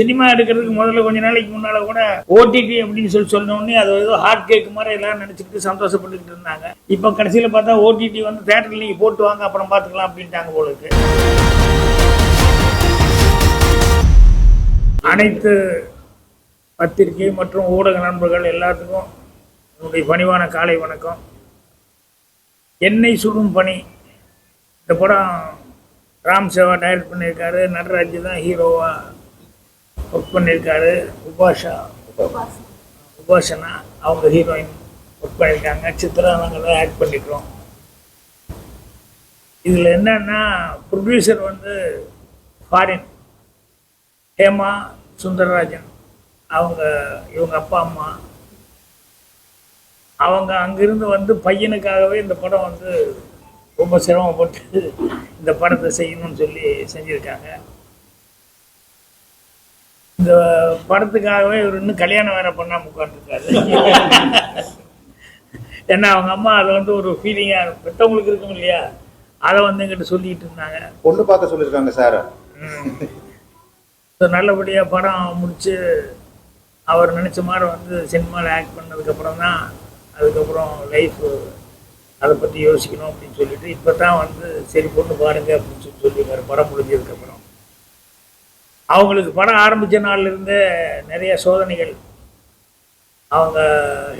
Cinema எடுக்கிறதுக்கு முதல்ல கொஞ்ச நாளைக்கு முன்னால கூட ஓடிடி அப்படின்னு சொல்லி சொன்ன அது ஏதோ ஹார்ட் கேக் மாதிரி எல்லாம் நினைச்சுக்கிட்டு சந்தோஷப்பட்டுக்கிட்டு இருந்தாங்க. இப்போ கடைசியில் பார்த்தா ஓடிடி வந்து தேட்டரில் நீங்கள் போட்டு வாங்க அப்புறம் பார்த்துக்கலாம் அப்படின்ட்டாங்க போல இருக்கு. அனைத்து பத்திரிகை மற்றும் ஊடக நண்பர்கள் எல்லாத்துக்கும் என்னுடைய பணிவான காலை வணக்கம். என்னை சுடும் பணி. இந்த படம் ராம் சேவா டைரக்ட் பண்ணியிருக்காரு. நடராஜ் தான் ஹீரோவாக ஒர்க் பண்ணியிருக்காரு உபாஷா. உபாசனா அவங்க ஹீரோயின் ஒர்க் பண்ணியிருக்காங்க. சித்ரா நாங்கள் தான் ஆக்ட் பண்ணிக்கிறோம். இதில் என்னன்னா ப்ரொடியூசர் வந்து ஃபாரின் ஹேமா சுந்தரராஜன். அவங்க இவங்க அப்பா அம்மா. அவங்க அங்கிருந்து வந்து பையனுக்காகவே இந்த படம் வந்து ரொம்ப சிரமப்பட்டு இந்த படத்தை செய்யணும்னு சொல்லி செஞ்சுருக்காங்க. இந்த படத்துக்காகவே இவர் இன்னும் கல்யாணம் வேற பண்ணாம உட்காந்துருக்காரு ஏன்னா அவங்க அம்மா அதை வந்து ஒரு ஃபீலிங்காக பெற்றவங்களுக்கு இருக்கும் இல்லையா? அதை வந்து எங்கிட்ட சொல்லிட்டு இருந்தாங்க. பொண்ணு பார்க்க சொல்லியிருக்காங்க சார். நல்லபடியாக படம் முடித்து அவர் நினச்ச மாதிரி வந்து சினிமாவில் ஆக்ட் பண்ணதுக்கப்புறம் தான் அதுக்கப்புறம் லைஃப் அதை பற்றி யோசிக்கணும் அப்படின்னு சொல்லிட்டு இப்போ தான் வந்து சரி பொண்ணு பாருங்க அப்படின்னு சொல்லி சொல்லியிருக்காரு படம் முடிஞ்சதுக்கப்புறம். அவங்களுக்கு படம் ஆரம்பித்த நாள்லேருந்தே நிறைய சோதனைகள். அவங்க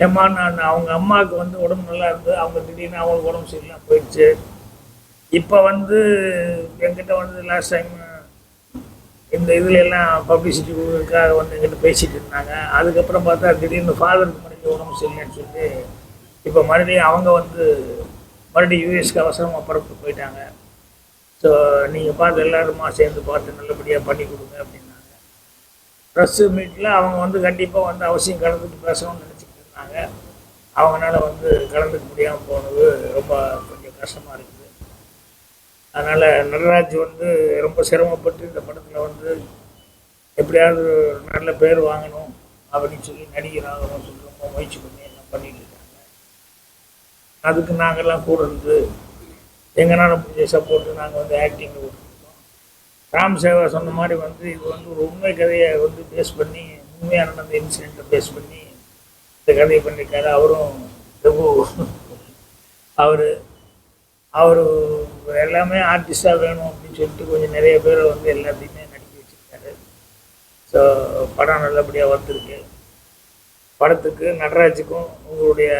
ஹெமான் அவங்க அம்மாவுக்கு வந்து உடம்பு நல்லா இருந்து அவங்க திடீர்னு அவங்களுக்கு உடம்பு சரியில்லாம போயிடுச்சு. இப்போ வந்து எங்கிட்ட வந்து லாஸ்ட் டைம் இந்த இதில் எல்லாம் பப்ளிசிட்டி கொடுக்கறதுக்காக வந்து எங்கிட்ட பேசிகிட்டு இருந்தாங்க. அதுக்கப்புறம் பார்த்தா திடீர்னு ஃபாதருக்கு மறுபடியும் உடம்பு சரியில்லைன்னு சொல்லி இப்போ மறுபடியும் அவங்க வந்து மறுபடியும் யூஎஸ்க்கு அவசரமாக புறப்பட்டு போயிட்டாங்க. ஸோ நீங்கள் பார்த்து எல்லாருமா சேர்ந்து பார்த்து நல்லபடியாக பண்ணி கொடுங்க அப்படின்னாங்க. ப்ரெஸ் மீட்டில் அவங்க வந்து கண்டிப்பாக வந்து அவசியம் கலந்துட்டு பேசணும்னு நினச்சிக்கிட்டு இருந்தாங்க. அவங்களால வந்து கலந்துக்க முடியாமல் போனது ரொம்ப கொஞ்சம் கஷ்டமாக இருக்குது. அதனால் நடராஜ் வந்து ரொம்ப சிரமப்பட்டு இந்த படத்தில் வந்து எப்படியாவது நல்ல பேர் வாங்கணும் அப்படின்னு சொல்லி நடிகர் ஆகணும்னு சொல்லி ரொம்ப முயற்சி பண்ணி எல்லாம் பண்ணிட்டு இருக்காங்க. அதுக்கு நாங்கள்லாம் கூட இருந்து எங்களால் முடிஞ்ச சப்போர்ட்டு நாங்கள் வந்து ஆக்டிங் கொடுத்துருக்கோம் ராம் சேவா சொன்ன மாதிரி வந்து இது வந்து ஒரு உண்மை கதையை வந்து பேஸ் பண்ணி உண்மையாக நடந்த இன்சிடெண்ட்டை பேஸ் பண்ணி இந்த கதையை பண்ணியிருக்காரு அவரும் ரகு அவர் அவர் எல்லாமே ஆர்டிஸ்டாக வேணும் அப்படின்னு சொல்லிட்டு கொஞ்சம் நிறைய பேரை வந்து எல்லாத்தையுமே நடிக்க வச்சுருக்காரு. ஸோ படம் நல்லபடியாக வந்திருக்கு. படத்துக்கு நடராஜுக்கும் உங்களுடைய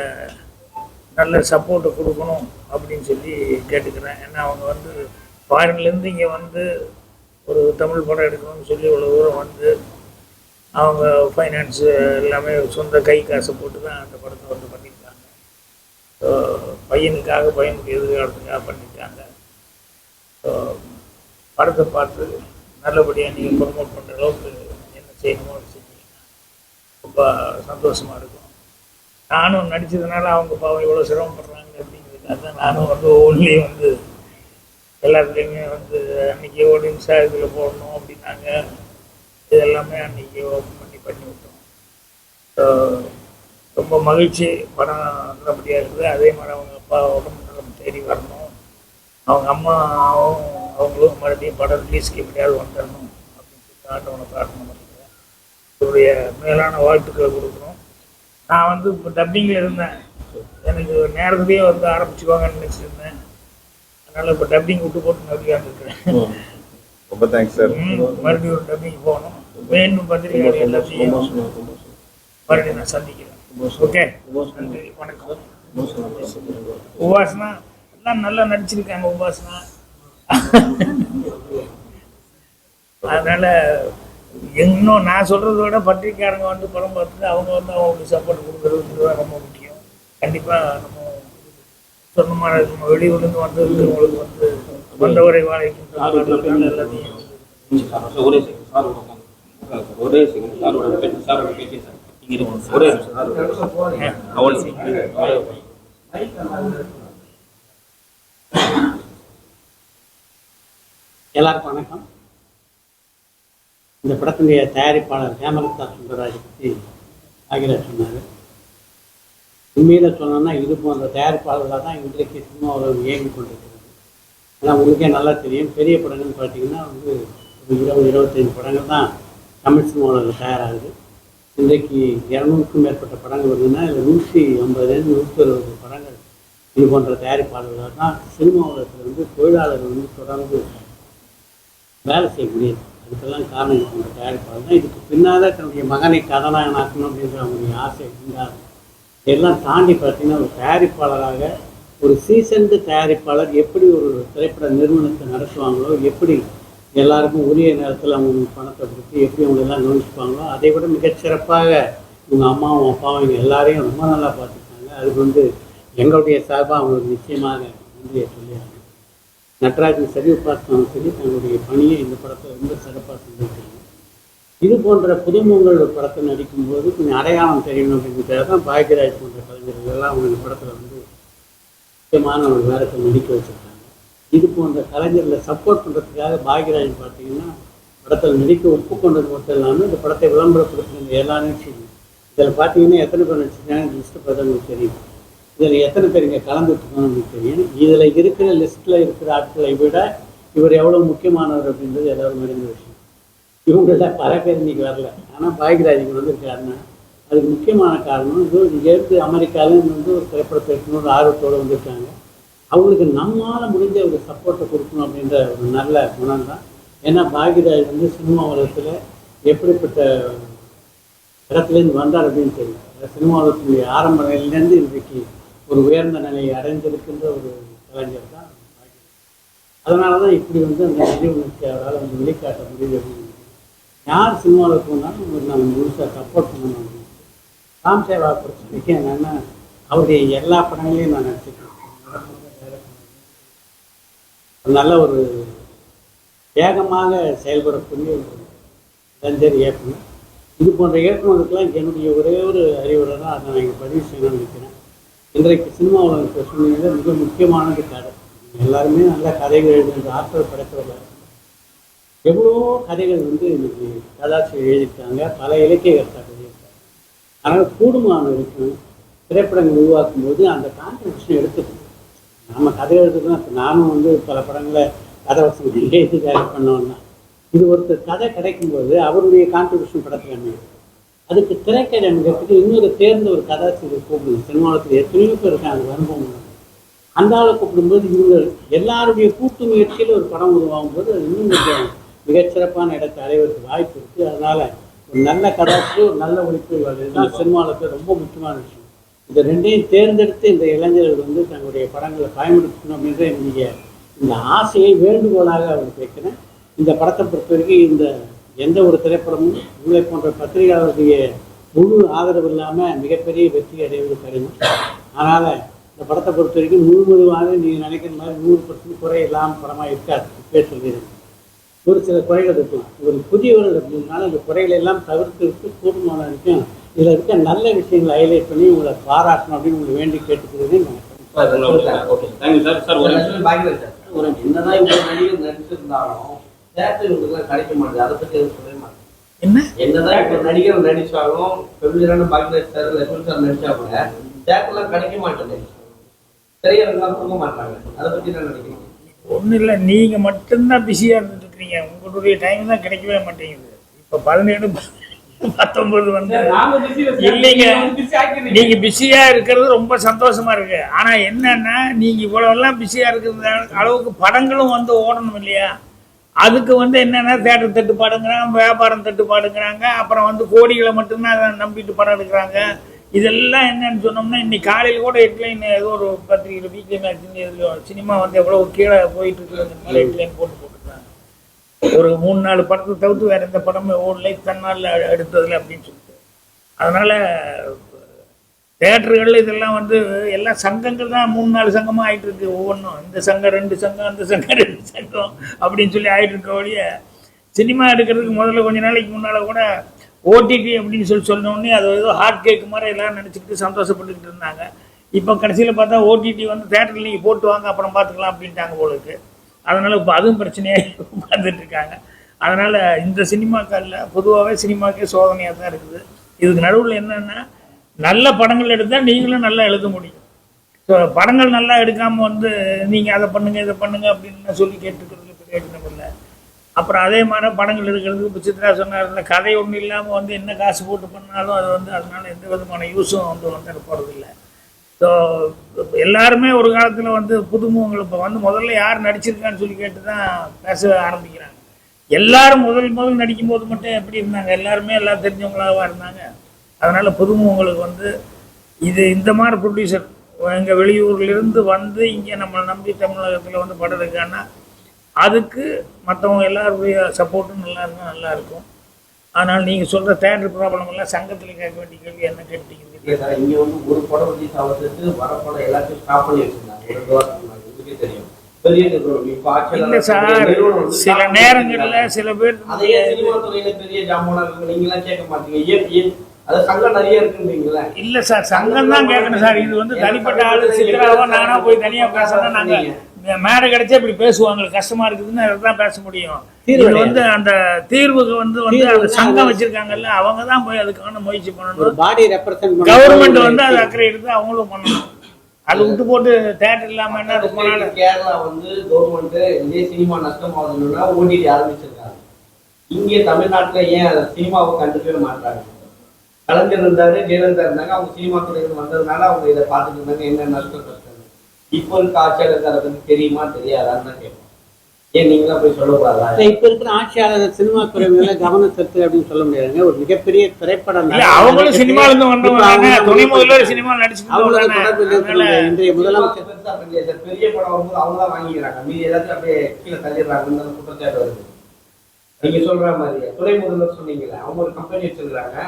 நல்ல சப்போர்ட்டை கொடுக்கணும் அப்படின்னு சொல்லி கேட்டுக்கிறேன். ஏன்னா அவங்க வந்து ஃபாரின்லேருந்து இங்கே வந்து ஒரு தமிழ் படம் எடுக்கணும்னு சொல்லி இவ்வளோ தூரம் வந்து அவங்க ஃபைனான்ஸு எல்லாமே சொந்த கை காசை போட்டு தான் அந்த படத்தை வந்து பண்ணியிருக்காங்க. ஸோ பையனுக்காக பையனுக்கு எதிர்காலத்துக்காக பண்ணியிருக்காங்க. ஸோ படத்தை பார்த்து நல்லபடியாக நீங்கள் ப்ரொமோட் பண்ணுற அளவுக்கு என்ன செய்யணுமோ அதை செஞ்சீங்கன்னா ரொம்ப சந்தோஷமாக இருக்கும். நானும் நடித்ததுனால அவங்க பாவம் இவ்வளோ சிரமப்படுறாங்க அப்படிங்கிறதுக்காக தான் நானும் வந்து ஒவ்வொன்றிலையும் வந்து எல்லாத்துலேயுமே வந்து அன்றைக்கி ஓடின்ஸா இதில் போடணும் அப்படின்னாங்க. இது எல்லாமே அன்றைக்கி ஓப்பன் பண்ணி பண்ணி விட்டோம். ஸோ ரொம்ப மகிழ்ச்சி படம் நல்லபடியாக இருக்குது. அதே மாதிரி அவங்க அப்பா உடம்பு நலம் தேடி வரணும். அவங்க அம்மாவும் அவங்களும் மறுபடியும் படம் ரிலீஸ்க்கு எப்படியாவது வந்துடணும் அப்படின்னு சொல்லி ஆண்டவனை பிரார்த்தனை பண்ணிக்கிறேன். இவருடைய மேலான வாழ்த்துக்களை கொடுக்கணும். நான் வந்து இப்போ டப்பிங்கில் இருந்தேன். எனக்கு நேரத்துலேயே வந்து ஆரம்பிச்சுக்குவாங்கன்னு நினச்சிருந்தேன். அதனால் இப்போ டப்பிங் விட்டு போட்டு மறுபடியும் வந்துருக்கிறேன் ரொம்ப தேங்க்ஸ் சார் மறுபடியும் ஒரு டப்பிங் போகணும். வேணும் பத்திரிகை எல்லாத்தையும் மறுபடியும் நான் சந்திக்கிறேன். ஓகே நன்றி. வணக்கம். உபாசனா எல்லாம் நல்லா நடிச்சிருக்காங்க உபாசனா. அதனால இன்னும் நான் சொல்றதை விட பத்திரிக்கையாளங்க வந்து படம் பார்த்துட்டு அவங்க வந்து அவங்களுக்கு சப்போர்ட் கொடுக்குறது தான் ரொம்ப முக்கியம். கண்டிப்பாக நம்ம மாதிரி நம்ம வெளியூர்லேருந்து வந்தவங்களுக்கு வந்து வந்தவரை வாழைக்கும் எல்லாத்தையும் ஒரே செகண்ட் சார் இந்த படத்தினுடைய தயாரிப்பாளர் ஹேமலதா சுந்தரராஜ் பற்றி ஆகிராஜ் சொன்னார். உண்மையில் சொன்னோன்னா இது போன்ற தயாரிப்பாளர்களாக தான் இன்றைக்கு சினிமா உலகம் இயங்கி கொண்டிருக்கிறது. ஏன்னா உங்களுக்கே நல்லா தெரியும். பெரிய படங்கள்னு பார்த்தீங்கன்னா வந்து ஒரு இருபது இருபத்தைந்து படங்கள் தான் தமிழ் சினிமாவில் தயாராகுது. இன்றைக்கு இரநூறுக்கும் மேற்பட்ட படங்கள் வருதுன்னா இதில் நூற்றி ஐம்பதுலேருந்து நூற்றி அறுபது படங்கள் இது போன்ற தயாரிப்பாளர்கள் தான் சினிமா உலகத்தில் வந்து தொழிலாளர்கள் வந்து தொடர்ந்து வேலை செய்யக்கூடியது இதுக்கெல்லாம் அதுக்கெல்லாம் காரணம் இது தயாரிப்பாளர் தான். இதுக்கு பின்னால் தன்னுடைய மகனை கதாநாயகனாக்கணும் அப்படின்ற அவங்களுடைய ஆசை இருந்தாலும் இதெல்லாம் தாண்டி பார்த்தீங்கன்னா ஒரு தயாரிப்பாளராக ஒரு சீசன்டு தயாரிப்பாளர் எப்படி ஒரு திரைப்பட நிறுவனத்தை நடத்துவாங்களோ எப்படி எல்லாருக்கும் உரிய நேரத்தில் அவங்க பணத்தை கொடுத்து எப்படி அவங்களெல்லாம் கவனிச்சுப்பாங்களோ அதை விட மிகச்சிறப்பாக இவங்க அம்மாவும் அப்பாவும் இவங்க எல்லாரையும் ரொம்ப நல்லா பார்த்துருக்காங்க. அதுக்கு வந்து எங்களுடைய சார்பாக அவங்களுக்கு நிச்சயமாக நன்றியை சொல்லியாங்க நட்ராஜன் சரி உபாசனம் சரி தங்களுடைய பணியை இந்த படத்தை ரொம்ப சிறப்பாக செஞ்சுருக்காங்க. இது போன்ற புதுமுகங்கள் ஒரு படத்தை நடிக்கும்போது கொஞ்சம் அடையாளம் தெரியணும் அப்படிங்கிறதுக்காக தான் பாக்யராஜ் போன்ற கலைஞர்கள் எல்லாம் அவங்க இந்த படத்தில் வந்து முக்கியமான ஒரு வேரத்தை நடிக்க வச்சுருக்காங்க. இது போன்ற கலைஞர்களை சப்போர்ட் பண்ணுறதுக்காக பாக்யராஜ் பார்த்தீங்கன்னா படத்தில் நடிக்க ஒப்புக்கொண்டது மட்டும் இல்லாமல் இந்த படத்தை விளம்பரப்படுத்துகிற எல்லா நிகழ்ச்சியும் இதில் பார்த்தீங்கன்னா எத்தனை பேர் நடிச்சிருக்காங்க லிஸ்ட்டு பார்த்தா தெரியும். இதில் எத்தனை பேர் இங்கே கலந்துட்டுருக்கோம் தெரியும் இதில் இருக்கிற லிஸ்ட்டில் இருக்கிற ஆட்களை விட இவர் எவ்வளோ முக்கியமானவர் அப்படின்றது எல்லாரும் அறிந்த விஷயம். இவங்கள பல பேர் இன்னைக்கு வரல. ஆனால் பாக்யராஜ் இங்கே வந்திருக்காருன்னா அதுக்கு முக்கியமான காரணம் இது இங்கேருந்து அமெரிக்காவிலேருந்து வந்து ஒரு திரைப்படத்தை எடுக்கணும் ஆர்வத்தோடு வந்திருக்காங்க. அவங்களுக்கு நம்மால் முடிஞ்ச ஒரு சப்போர்ட்டை கொடுக்கணும் அப்படின்ற ஒரு நல்ல குணம் தான். ஏன்னா பாகிராஜ் வந்து சினிமா உலகத்தில் எப்படிப்பட்ட இடத்துலேருந்து வந்தார் அப்படின்னு தெரியும். சினிமா உலகத்தினுடைய ஆரம்ப நிலையிலேருந்து இன்றைக்கு ஒரு உயர்ந்த நிலையை அடைந்திருக்கின்ற ஒரு கலைஞர் தான் அதனால தான் இப்படி வந்து அந்த நிதி உணர்ச்சி அவரால் வந்து வெளிக்காட்ட முடியுது அப்படின்னு யார் சினிமாவில் போனாலும் ஒரு நான் முழுசாக சப்போர்ட் பண்ணணும் ராம் சேவா பிரச்சனைக்கு என்னென்னா அவருடைய எல்லா படங்களையும் நான் நடிச்சிருக்கேன். நல்ல ஒரு வேகமாக செயல்படக்கூடிய ஒரு கலைஞர் இயக்குனர். இது போன்ற இயக்குநருக்கெல்லாம் என்னுடைய ஒரே ஒரு அறிவுரை தான் அதை நான் இங்கே பதிவு செய்யணும்னு நினைக்கிறேன். இன்றைக்கு சினிமா உலக சூழ்நிலையில் மிக முக்கியமானது கதை. எல்லாருமே நல்ல கதைகள் எழுதுகிற ஆற்றல் படைத்தவர்கள் எவ்வளவோ கதைகள் வந்து இன்னைக்கு கதாசிரியர் எழுதியிருக்காங்க பல இலக்கிய கர்த்தாக்கள் எழுதியிருக்காங்க. ஆனால் கூடுமான வரைக்கும் திரைப்படங்கள் உருவாக்கும் போது அந்த கான்ட்ரிபியூஷன் எடுத்துக்கணும். நம்ம கதை எழுதுறதுனா இப்போ நானும் வந்து பல படங்களை கதை வசதி எழுதி டைரக்ட் பண்ணோம்னா இது ஒருத்தர் கதை கிடைக்கும்போது அவருடைய கான்ட்ரிபியூஷன் படத்தில் அமையும். அதுக்கு திரைக்கதை அமைக்கிறதுக்கு இன்னொரு தேர்ந்த ஒரு கதாசிரியர் கூப்பிடுங்க சினிமாவில் எத்தனையோ பேர் இருக்காங்க அனுபவம். அந்த ஆளை கூப்பிடும்போது இவங்க எல்லாருடைய கூட்டு முயற்சியில் ஒரு படம் உருவாகும் போது அது இன்னும் கொஞ்சம் மிகச்சிறப்பான இடத்தை அடைவதற்கு வாய்ப்பு இருக்குது அதனால ஒரு நல்ல கதாசிரியர் ஒரு நல்ல ஒளிப்பதிவாளர் இதுதான் சினிமாவுக்கு ரொம்ப முக்கியமான விஷயம். இந்த ரெண்டையும் தேர்ந்தெடுத்து இந்த இளைஞர்கள் வந்து தங்களுடைய படங்களை பயன்படுத்தணும் அப்படின்ற என்னுடைய இந்த ஆசையை வேண்டுகோளாக அவருக்கு வைக்கிறேன். இந்த படத்தை பொறுத்த வரைக்கும் இந்த எந்த ஒரு திரைப்படமும் உங்களை போன்ற பத்திரிகையாளருடைய முழு ஆதரவு இல்லாமல் மிகப்பெரிய வெற்றி அடைவது கடினம். அதனால் இந்த படத்தை பொறுத்த வரைக்கும் முழுவதுமாக நீங்கள் நினைக்கிற மாதிரி நூறு பர்சன்ட் குறை இல்லாமல் படமாக இருக்காது இப்பே சொல்கிறேன் ஒரு சில குறைகள் இருக்கலாம் ஒரு புதியவர்கள் அப்படின்னால இந்த குறைகளை எல்லாம் தவிர்த்து விட்டு கூடுமான வரைக்கும் இதில் இருக்க நல்ல விஷயங்களை ஹைலைட் பண்ணி உங்களை பாராட்டணும் அப்படின்னு உங்களை வேண்டி கேட்டுக்கிறதே நான் ஓகே தேங்க்யூ சார் சார் ஒரு என்னதான் இவ்வளவு நடிகர் நடிச்சிருந்தாலும் தேட்டர் இவங்களுக்குலாம் கிடைக்க மாட்டேங்குது. அதை பத்தி எதுவும் சொல்லவே மாட்டேன் என்ன? என்னதான் இப்ப நடிகர் நடிச்சாலும் பெருமையான பாக்கியராஜ் சார் லட்சுமி சார் நடிச்சா கூட தேட்டர்லாம் கிடைக்க மாட்டேங்குது. திரையரங்கெல்லாம் கொடுக்க மாட்டாங்க. அதை பத்தி என்ன நினைக்கிறீங்க? ஒன்றும் இல்லை. நீங்கள் மட்டும்தான் பிஸியாக இருந்துட்டு இருக்கீங்க உங்களுடைய டைம் தான் கிடைக்கவே மாட்டேங்குது. இப்போ பதினேழு பத்தொன்பது வந்து இல்லைங்க. நீங்க பிஸியா இருக்கிறது ரொம்ப சந்தோஷமா இருக்கு. ஆனா என்னன்னா நீங்க இவ்வளவு எல்லாம் பிஸியா இருக்கிற அளவுக்கு படங்களும் வந்து ஓடணும் இல்லையா? அதுக்கு வந்து என்னென்ன தேட்டர் தட்டுப்பாடுங்கிறாங்க வியாபாரம் தட்டுப்பாடுங்கிறாங்க அப்புறம் வந்து கோடிகளை மட்டும்தான் அதை நம்பிட்டு படம் எடுக்கிறாங்க. இதெல்லாம் என்னன்னு சொன்னோம்னா இன்னைக்கு காலையில் கூட ஹெட்லைன் ஏதோ ஒரு பத்திரிகையில் வீக்லி மேக்ஸின் சினிமா வந்து எவ்வளோ கீழே போயிட்டு இருக்குது ஹெட்லைன் போட்டு போட்டுருக்காங்க. ஒரு மூணு நாலு படத்தை தவிர்த்து வேற எந்த படமும் ஓடலை தன்னால் எடுத்ததில்லை அப்படின்னு சொல்லிட்டு. அதனால தேட்டர்கள் இதெல்லாம் வந்து எல்லா சங்கங்கள் தான் மூணு நாலு சங்கமாக ஆகிட்டு இருக்கு ஒவ்வொன்றும் இந்த சங்கம் ரெண்டு சங்கம் அந்த சங்கம் ரெண்டு சங்கம் அப்படின்னு சொல்லி ஆகிட்டு இருக்க ஒழிய சினிமா எடுக்கிறதுக்கு முதல்ல கொஞ்ச நாளைக்கு முன்னால் கூட ஓடிடி அப்படின்னு சொல்லி சொன்னோடனே அது ஏதோ ஹார்ட் கேக் மாதிரி எல்லாம் நினச்சிக்கிட்டு சந்தோஷப்பட்டுக்கிட்டு இருந்தாங்க. இப்போ கடைசியில் பார்த்தா ஓடிடி வந்து தேட்டரில் நீங்கள் போட்டு வாங்க அப்புறம் பார்த்துக்கலாம் அப்படின்ட்டாங்க போல இருக்கு. இப்போ அதுவும் பிரச்சனையாக உட்காந்துட்டு இருக்காங்க. இந்த சினிமாக்களில் பொதுவாகவே சினிமாக்கே சோதனையாக தான் இருக்குது. இதுக்கு நடுவில் என்னென்னா நல்ல படங்கள் எடுத்தால் நீங்களும் நல்லா எழுத முடியும். ஸோ படங்கள் நல்லா எடுக்காமல் வந்து நீங்கள் அதை பண்ணுங்க இதை பண்ணுங்க அப்படின்னு சொல்லி கேட்டுக்கிறதுல பிரயோஜனம் இல்லை அப்புறம் அதே மாதிரி படங்கள் எடுக்கிறதுக்கு இப்போ சித்ரா சொன்னார் இந்த கதை ஒன்றும் இல்லாமல் வந்து என்ன காசு போட்டு பண்ணாலும் அது வந்து அதனால எந்த விதமான யூஸும் வந்து வந்துட போகிறதில்லை ஸோ எல்லாருமே ஒரு காலத்தில் வந்து புதுமுகங்கள் இப்போ வந்து முதல்ல யார் நடிச்சிருக்கான்னு சொல்லி கேட்டு தான் பேச ஆரம்பிக்கிறாங்க. எல்லாரும் முதல் முதல் நடிக்கும் போது மட்டும் எப்படி இருந்தாங்க? எல்லாருமே எல்லாம் தெரிஞ்சவங்களாக இருந்தாங்க? அதனால் புதுமுகங்களுக்கு வந்து இது இந்த மாதிரி ப்ரொடியூசர் எங்கள் வெளியூர்லேருந்து வந்து இங்கே நம்மளை நம்பி தமிழகத்தில் வந்து படம் இருக்கான்னா அதுக்கு மற்றவங்க எல்லாருடைய சப்போர்ட்டும் நல்லா இருந்தால் நல்லா இருக்கும். ஆனால் நீங்கள் சொல்கிற தேட்டர் ப்ராப்ளம் எல்லாம் சங்கத்தில் கேட்க வேண்டிய கேள்வி என்ன கேட்டீங்க இங்க வந்து ஒரு படம் ரிலீஸ் ஆகிறதுக்கு வர படம் எல்லாத்தையும் ஸ்டாப் பண்ணி வச்சிருந்தாங்க. தெரியும். இல்லை சார் சில நேரங்களில். சில பேர் பெரிய ஜாமானா நீங்க எல்லாம் கேட்க மாட்டீங்க. இல்லை சார் சங்கம் தான் கேட்கணும் சார். இது வந்து தனிப்பட்ட ஆளு சித்ராவோ நானா போய் தனியாக பேசுனா நாங்கள் மேடை கிடைச்சா இப்படி பேசுவாங்க. கஷ்டமா இருக்குதுன்னு தான் பேச முடியும். இது வந்து அந்த தீர்வுக்கு வந்து வந்து அந்த சங்கம் வச்சிருக்காங்கல்ல அவங்க தான் போய் அதுக்கான முயற்சி பண்ணணும். கவர்மெண்ட் வந்து அது அக்கறை எடுத்து அவங்களும் பண்ணணும். அது விட்டு போட்டு தேட்டர் இல்லாம என்ன ரொம்ப நாள்? கேரளா வந்து கவர்மெண்ட் இதே சினிமா நஷ்டமாகுதுன்னா ஓடிடி ஆரம்பிச்சிருக்காங்க. இங்கே தமிழ்நாட்டுல ஏன் சினிமாவை கண்டுக்கவே மாட்டாங்க கலைஞர் இருந்தாரு ஜெயலலிதா இருந்தாங்க அவங்க சினிமா துறையில் வந்ததுனால அவங்க இதை பார்த்துட்டு இருந்தாங்க. என்ன கஷ்டம்? இப்போ இருக்க ஆட்சியாளருக்கு அதை தெரியுமா தெரியாதான்னு தான் கேட்போம். ஏன் நீங்களா போய் சொல்லக்கூடாதா? இப்ப இருக்கிற ஆட்சியாளர் சினிமா துறை மேல கவனம் செலுத்து அப்படின்னு சொல்ல முடியாதுங்க. ஒரு மிகப்பெரிய திரைப்படம் இல்ல அவங்களும் சினிமால இருந்து வந்தவங்க தானே. துணை முதல்வர் சினிமா நடிச்சுட்டு அவங்களுக்கு தொடர்பு. இன்றைய முதலமைச்சர் பெருசா பண்ணலையே சார். பெரிய படம் வரும்போது அவங்க தான் வாங்கிக்கிறாங்க. மீதி எல்லாத்தையும் அப்படியே கீழே தள்ளிடுறாங்கன்னு குற்றச்சாட்டு வருது. நீங்க சொல்ற மாதிரி துணை முதல்வர் அவங்க ஒரு கம்பெனி வச்சிருக்காங்க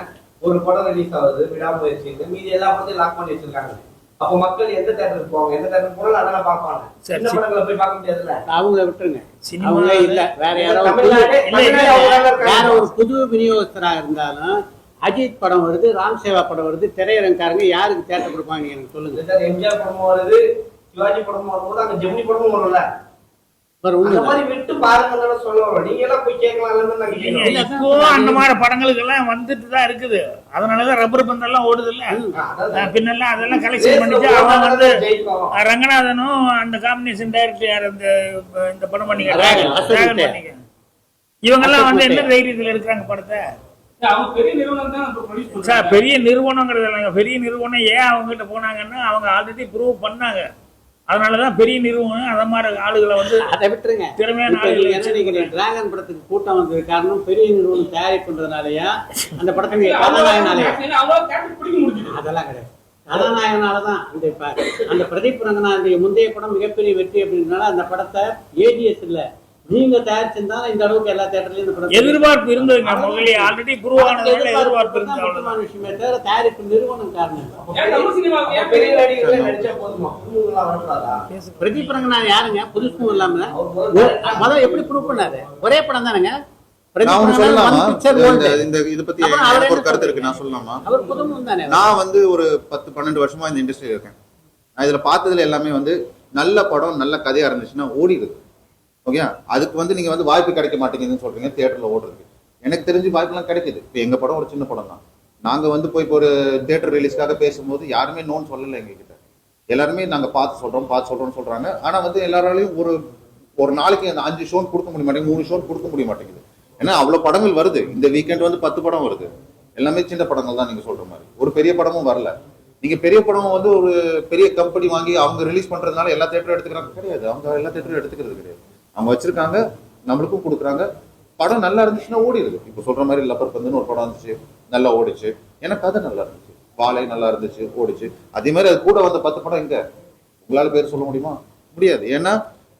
ஒரு படம் ரிலீஸ் ஆகுது விடாமுயற்சி மீதி எல்லா படத்தையும் லாக் பண்ணி வச்சிருக்காங்க. அப்போ மக்கள் எந்த தேட்டருக்கு போவாங்க? எந்த தேட்டருக்கு போனாலும் அதெல்லாம் பார்ப்பாங்க. சரி, சின்ன. படங்களை போய் பார்க்க முடியாதுல்ல? அவங்கள விட்டுருங்க. அவங்க இல்ல. வேற யாரோ ஒரு புது- தமிழ்நாடு இல்ல, இல்ல, தமிழ்நாடு அவங்க தான் வேற. ஒரு புது விநியோகஸ்தராக இருந்தாலும் அஜித் படம் வருது ராம் சேவா படம் வருது திரையரங்காரங்க யாருக்கு தேட்டர் கொடுப்பாங்க எனக்கு சொல்லுங்க. சார் எம்ஜிஆர் படமும் வருது சிவாஜி படமும் வரும்போது அங்க ஜெமினி படமும் வரும்ல? இப்போ அந்த மாதிரி படங்களுக்கு எல்லாம் வந்துட்டு தான் இருக்குது. அதனாலதான் ரப்பர் பந்தெல்லாம் ஓடுது இல்ல பின்னெல்லாம் அதெல்லாம் கலெக்ஷன் பண்ணிட்டு அவன் வந்து ரங்கநாதனும் அந்த காம்பினேஷன் டைரக்டர் யார் அந்த இந்த படம் பண்ணிக்க. இவங்கெல்லாம் வந்து என்ன தைரியத்துல இருக்கிறாங்க படத்தை? பெரிய நிறுவனங்கிறது இல்லைங்க. பெரிய நிறுவனம் ஏன் அவங்க கிட்ட போனாங்கன்னா அவங்க ஆல்ரெடி ப்ரூவ் பண்ணாங்க. அதனாலதான் பெரிய நிறுவனம் அந்த மாதிரி ஆளுகளை வந்து அதை விட்டுருங்க. திறமையான ஆளுகளை என்ன நினைக்கிறீங்க டிராகன் படத்துக்கு கூட்டம் வந்தது காரணம் பெரிய நிறுவனம் தயாரிப்புன்றதுனாலயா? அந்த படத்துக்கு முடிஞ்சது அதெல்லாம் கிடையாது. கதாநாயகனாலதான் அந்த இப்ப அந்த பிரதீப் ரங்கநாதனுடைய முந்தைய படம் மிகப்பெரிய வெற்றி அப்படின்றனால அந்த படத்தை ஏடிஎஸ் இல்ல நீங்க தயாரிச்சிருந்தாலும் இந்த அளவுக்கு எல்லா தேட்டர்லயும் எதிர்பார்ப்பு இருந்ததுங்க முதல்ல ஆல்ரெடி ஆனதுனால எதிர்பார்ப்பு இருந்தது அவ்வளவுதான் விஷயமே தவிர தயாரிப்பு நிறுவனம் காரணம். பிரதீப் ரங்கநாதன் யாருங்க? புதுசும் இல்லாம? முதல்ல எப்படி ப்ரூவ் பண்ணாரு? ஒரே படம் தானுங்க? நான் வந்து ஒரு பத்து பன்னெண்டு வருஷமா இந்த இண்டஸ்ட்ரியில் இருக்கேன். நான் இதுல பார்த்ததுல எல்லாமே வந்து நல்ல படம் நல்ல கதையா இருந்துச்சுன்னா ஓடிடுது. ஓகே அதுக்கு வந்து நீங்க வந்து வாய்ப்பு கிடைக்க மாட்டேங்குதுன்னு சொல்றீங்க தியேட்டர்ல ஓடுறதுக்கு. எனக்கு தெரிஞ்சு வாய்ப்புலாம் கிடைக்குது. இப்போ எங்க படம் ஒரு சின்ன படம் தான். நாங்க வந்து போய் இப்போ ஒரு தியேட்டர் ரிலீஸ்க்காக பேசும்போது யாருமே நோன்னு சொல்லலை எங்ககிட்ட. எல்லாருமே நாங்க பார்த்து சொல்றோம் பார்த்து சொல்றோம்னு சொல்றாங்க. ஆனா வந்து எல்லாராலையும் ஒரு ஒரு நாளைக்கு அந்த அஞ்சு ஷோன் கொடுக்க முடிய மாட்டேங்குது மூணு ஷோன் கொடுக்க முடிய மாட்டேங்குது. ஏன்னா அவ்வளோ படங்கள் வருது. இந்த வீக்கெண்ட் வந்து பத்து படம் வருது. எல்லாமே சின்ன படங்கள் தான் நீங்க சொல்ற மாதிரி. ஒரு பெரிய படமும் வரல. நீங்க பெரிய படம் வந்து ஒரு பெரிய கம்பெனி வாங்கி அவங்க ரிலீஸ் பண்றதுனால எல்லா தேட்டரும் எடுத்துக்கிறாங்க. கிடையாது. அவங்க எல்லா தேட்டரும் எடுத்துக்கிறது கிடையாது. அவங்க வச்சிருக்காங்க நம்மளுக்கும் கொடுக்குறாங்க. படம் நல்லா இருந்துச்சுன்னா ஓடிடுது. இப்போ சொல்ற மாதிரி லப்பர் பந்துன்னு ஒரு படம் இருந்துச்சு நல்லா ஓடிச்சு. எனக்கு கதை நல்லா இருந்துச்சு. வாழை நல்லா இருந்துச்சு ஓடிச்சு. அதே மாதிரி அது கூட வந்த பத்து படம் எங்க? உங்களால பேர் சொல்ல முடியுமா? முடியாது. ஏன்னா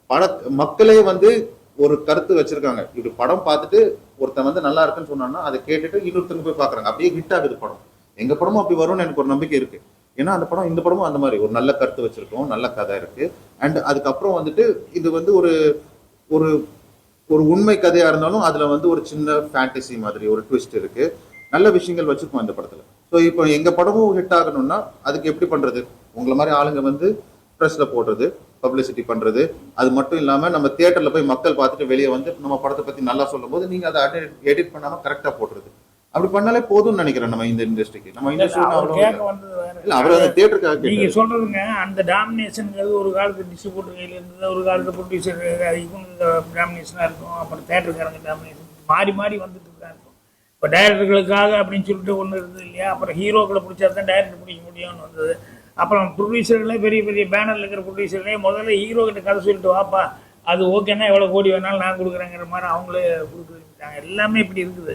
பட மக்களே வந்து ஒரு கருத்து வச்சிருக்காங்க. இப்படி படம் பார்த்துட்டு ஒருத்தன் வந்து நல்லா இருக்குன்னு சொன்னான்னா அதை கேட்டுட்டு இன்னொருத்தங்க போய் பாக்குறாங்க அப்படியே ஹிட் ஆகுது படம். எங்க படமும் அப்படி வரும்னு எனக்கு ஒரு நம்பிக்கை இருக்கு. ஏன்னா அந்த படம் இந்த படமும் அந்த மாதிரி. ஒரு நல்ல கருத்து வச்சிருக்கோம் நல்ல கதை இருக்கு. அண்ட் அதுக்கப்புறம் வந்துட்டு இது வந்து ஒரு ஒரு ஒரு உண்மை கதையா இருந்தாலும் அதுல வந்து ஒரு சின்ன ஃபேண்டசி மாதிரி ஒரு ட்விஸ்ட் இருக்கு. நல்ல விஷயங்கள் வச்சுருக்கோம் இந்த படத்துல. ஸோ இப்போ எங்க படமும் ஹிட் ஆகணும்னா அதுக்கு எப்படி பண்றது? உங்களை மாதிரி ஆளுங்க வந்து ப்ரெஸ்ல போடுறது பப்ளிசிட்டி பண்றது. அது மட்டும் இல்லாம நம்ம தியேட்டர்ல போய் மக்கள் பார்த்துட்டு வெளியே வந்து நம்ம படத்தை பத்தி நல்லா சொல்லும்போது நீங்க அதை எடிட் பண்ணாம கரெக்டா போடுறது அப்படி பண்ணாலே போதும்னு நினைக்கிறேன் நம்ம இந்த இண்டஸ்ட்ரிக்கு நம்ம இண்டஸ்ட்ரி இல்ல. அவர் வந்து தியேட்டருக்காக நீங்க சொல்றதுங்க அந்த டாமினேஷனுங்கிறது ஒரு காலத்து டிஸ்ட்ரிபியூட்டர் கையில இருந்தது ஒரு காலத்து ப்ரொடியூசர் இவங்க டாமினேஷனா இருக்கும் அப்புறம் தேட்டருக்காரங்க டாமினேஷன் மாறி மாறி வந்துட்டு தான் இருக்கும். இப்போ டைரக்டர்களுக்காக அப்படின்னு சொல்லிட்டு ஒன்று இருந்தது இல்லையா? அப்புறம் ஹீரோக்களை பிடிச்சா தான் டைரக்டர் பிடிக்க முடியும்னு வந்தது. அப்புறம் ப்ரொடியூசர்களே பெரிய பெரிய பேனர்ல இருக்கிற ப்ரொடியூசர்களே முதல்ல ஹீரோ கிட்ட கதை சொல்லிட்டு வாப்பா அது ஓகேன்னா எவ்வளோ கோடி வேணாலும் நான் கொடுக்குறேங்கிற மாதிரி அவங்களே கொடுக்குறாங்க எல்லாமே இப்படி இருக்குது.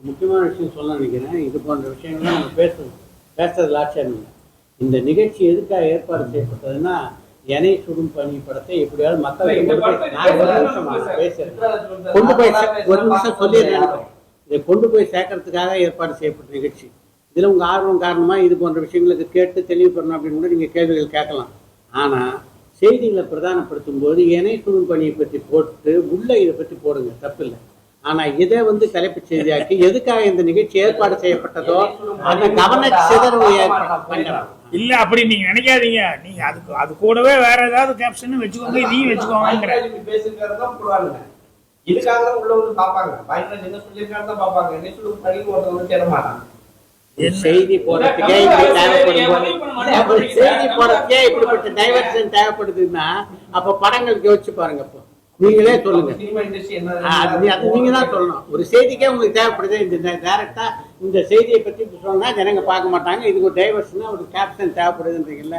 முக்கியமான விஷயம் சொல்ல நினைக்கிறேன். இது போன்ற விஷயங்கள்லாம் நம்ம பேசணும். பேசுறதுல ஆட்சேபம் இல்லை. இந்த நிகழ்ச்சி எதுக்காக ஏற்பாடு செய்யப்பட்டதுன்னா எனை சுடும் பணி படத்தை எப்படியாவது மக்களுக்கு. பேசுறேன். கொண்டு போய் ஒரு நிமிஷம் சொல்லிடுறேன் இதை கொண்டு போய் சேர்க்கறதுக்காக ஏற்பாடு செய்யப்பட்ட நிகழ்ச்சி. இதுல உங்க ஆர்வம் காரணமா இது போன்ற விஷயங்களுக்கு கேட்டு தெளிவு பண்ணணும் அப்படின்னு கூட நீங்க கேள்விகள் கேட்கலாம். ஆனா செய்திகளை பிரதானப்படுத்தும் போது இணை சுடும் பணியை பற்றி போட்டு உள்ள இதை பற்றி போடுங்க. தப்பில்லை. ஆனா இதை வந்து தலைப்பு செய்தியாக்கி எதுக்காக இந்த நிகழ்ச்சி ஏற்பாடு செய்யப்பட்டதோ அந்த கவன சிதறவு இல்ல அப்படி நீங்க நினைக்காதீங்க. நீங்க அதுக்கு அது கூடவே வேற ஏதாவது கேப்ஷன் வச்சுக்கோங்க இதையும் வச்சுக்கோங்கிற தான் போடுவாங்க இதுக்காக தான் உள்ள வந்து பார்ப்பாங்க. பாயிண்ட் என்ன சொல்லியிருக்காங்க தான் பார்ப்பாங்க. என்ன சொல்லி பழகி ஒருத்தவங்க வந்து தேட மாட்டாங்க என்ன? செய்தி போறதுக்கே இப்படி தேவைப்படும் போது. இல்ல, ஒரு செய்தி போறதுக்கே இப்படிப்பட்ட டைவர்ஷன் தேவைப்படுதுன்னா அப்ப படங்களுக்கு யோசிச்சு பாருங்க அப்போ. நீங்களே சொல்லுங்க. நீங்க தான் சொல்லணும். ஒரு செய்திக்கே உங்களுக்கு தேவைப்படுது. இந்த டைரக்டா இந்த செய்தியை பத்தி சொன்னா ஜனங்க பார்க்க மாட்டாங்க. இதுக்கு ஒரு டைவர்ஷனா ஒரு கேப்ஷன் தேவைப்படுதுன்றீங்கல்ல.